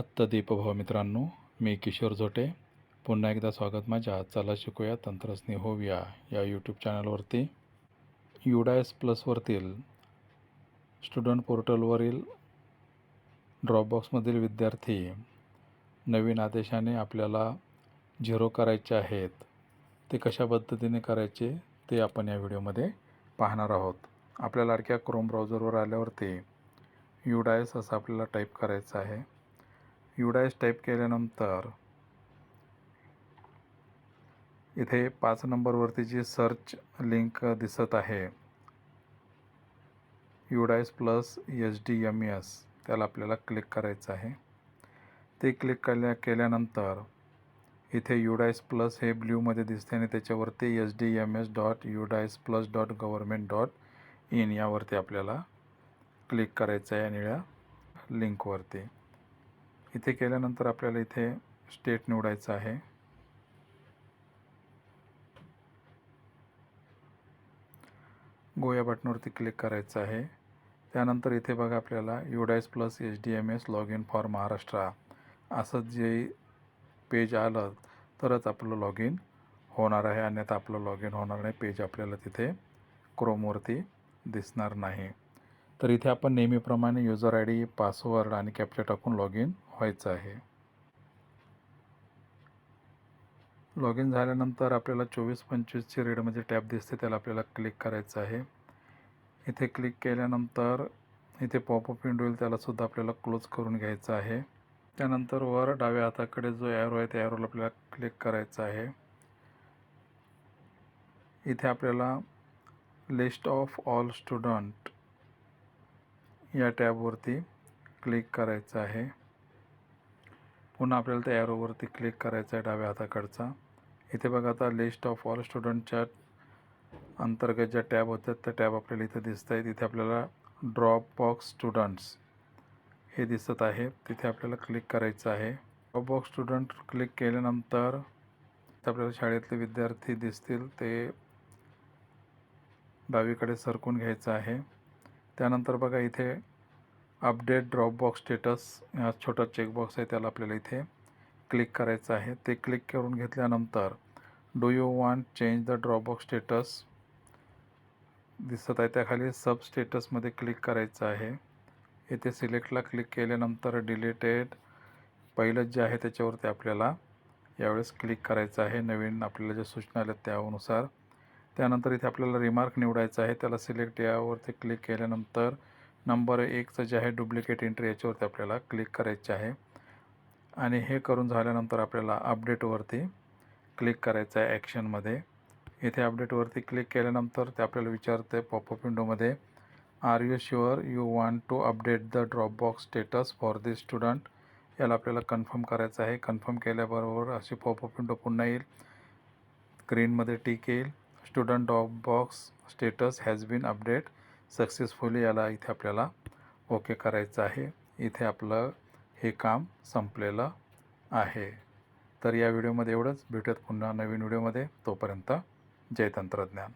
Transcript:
आत्ता दीपभाव मित्रांनो मी किशोर झोटे. पुन्हा एकदा स्वागत माझ्या. चला शिकूया तंत्रज्ञ होऊया या यूट्यूब चॅनलवरती युडायस प्लसवरतील स्टुडंट पोर्टलवरील ड्रॉपबॉक्समधील विद्यार्थी नवीन आदेशाने आपल्याला झिरो करायचे आहेत. ते कशा पद्धतीने करायचे ते आपण या व्हिडिओमध्ये पाहणार आहोत. आपल्या लाडक्या क्रोम ब्राउझरवर आल्यावरती युडायस असं आपल्याला टाईप करायचं आहे. युडायस टाईप केल्यानंतर इथे पाच नंबरवरती जी सर्च लिंक दिसत आहे UDISE plus H D M S त्याला आपल्याला क्लिक करायचं आहे. ते क्लिक केल्या केल्यानंतर इथे युडायस प्लस हे ब्ल्यूमध्ये दिसते आणि त्याच्यावरती H D M S dot UDISE plus dot government dot in यावरती आपल्याला क्लिक करायचं आहे निळ्या लिंकवरती इथे केल्यानंतर आपल्याला इथे स्टेट निवडायचं आहे. गो या बटनवरती क्लिक करायचं आहे. त्यानंतर इथे बघा आपल्याला UDISE plus H D M S log in for Maharashtra. असं जे पेज आलं तरच आपलं लॉग इन होणार आहे. अन्यथा आपलं लॉग इन होणार नाही. पेज आपल्याला तिथे क्रोमवरती दिसणार नाही. तर इथे आपण नेहमीप्रमाणे युजर आय डी पासवर्ड आणि कॅप्चर टाकून लॉग इन व्हायचं आहे. लॉग इन झाल्यानंतर आपल्याला चोवीस पंचवीसची रेडमध्ये म्हणजे टॅब दिसते त्याला आपल्याला क्लिक करायचं आहे. इथे क्लिक केल्यानंतर इथे पॉपअप विंडो येईल त्यालासुद्धा आपल्याला क्लोज करून घ्यायचं आहे. त्यानंतर वर डाव्या हाताकडे जो ॲरो आहे त्या ॲरोला आपल्याला क्लिक करायचं आहे. इथे आपल्याला लिस्ट ऑफ ऑल स्टुडंट या टॅबवरती क्लिक करायचं आहे. पुन्हा आपल्याला त्या ॲरोवरती क्लिक करायचं आहे डाव्या हाताकडचा. इथे बघा आता लिस्ट ऑफ ऑल स्टुडंटच्या अंतर्गत ज्या टॅब होत्या त्या टॅब आपल्याला इथे दिसत आहेत. इथे आपल्याला ड्रॉप बॉक्स स्टुडंट्स हे दिसत आहे. तिथे आपल्याला क्लिक करायचं आहे. ड्रॉप बॉक्स स्टुडंट क्लिक केल्यानंतर आपल्याला शाळेतले विद्यार्थी दिसतील. ते डावीकडे सरकून घ्यायचं आहे. त्यानंतर बघा इथे अपडेट ड्रॉपबॉक्स स्टेटस हा छोटा चेकबॉक्स आहे त्याला आपल्याला इथे क्लिक करायचं आहे. ते क्लिक करून घेतल्यानंतर do you want change the dropbox status दिसत आहे त्याखाली सब स्टेटसमध्ये क्लिक करायचं आहे. इथे सिलेक्टला क्लिक केल्यानंतर डिलीटेड पहिलं जे आहे त्याच्यावरती आपल्याला यावेळेस क्लिक करायचं आहे. नवीन आपल्याला ज्या सूचना आल्या त्यानुसार. त्यानंतर इथे आपल्याला रिमार्क निवडायचं आहे. त्याला सिलेक्ट यावरती क्लिक केल्यानंतर नंबर एकचं जे आहे डुप्लिकेट एंट्री याच्यावरती आपल्याला क्लिक करायचे आहे. आणि हे करून झाल्यानंतर आपल्याला अपडेटवरती क्लिक करायचं आहे ॲक्शनमध्ये इथे अपडेटवरती क्लिक केल्यानंतर ते आपल्याला विचारते पॉपअप विंडोमध्ये are you sure you want to update the dropbox status for this student याला आपल्याला कन्फर्म करायचं आहे. कन्फर्म केल्याबरोबर अशी पॉपअप विंडो पुन्हा येईल. स्क्रीनमध्ये टीक येईल. Student drop box status has been update successfully याला इथे आपल्याला ओके करायचं आहे. इथे आपलं हे काम संपलेलं आहे. तर या व्हिडिओमध्ये एवढंच. भेटत पुन्हा नवीन व्हिडिओमध्ये तोपर्यंत जय तंत्रज्ञान.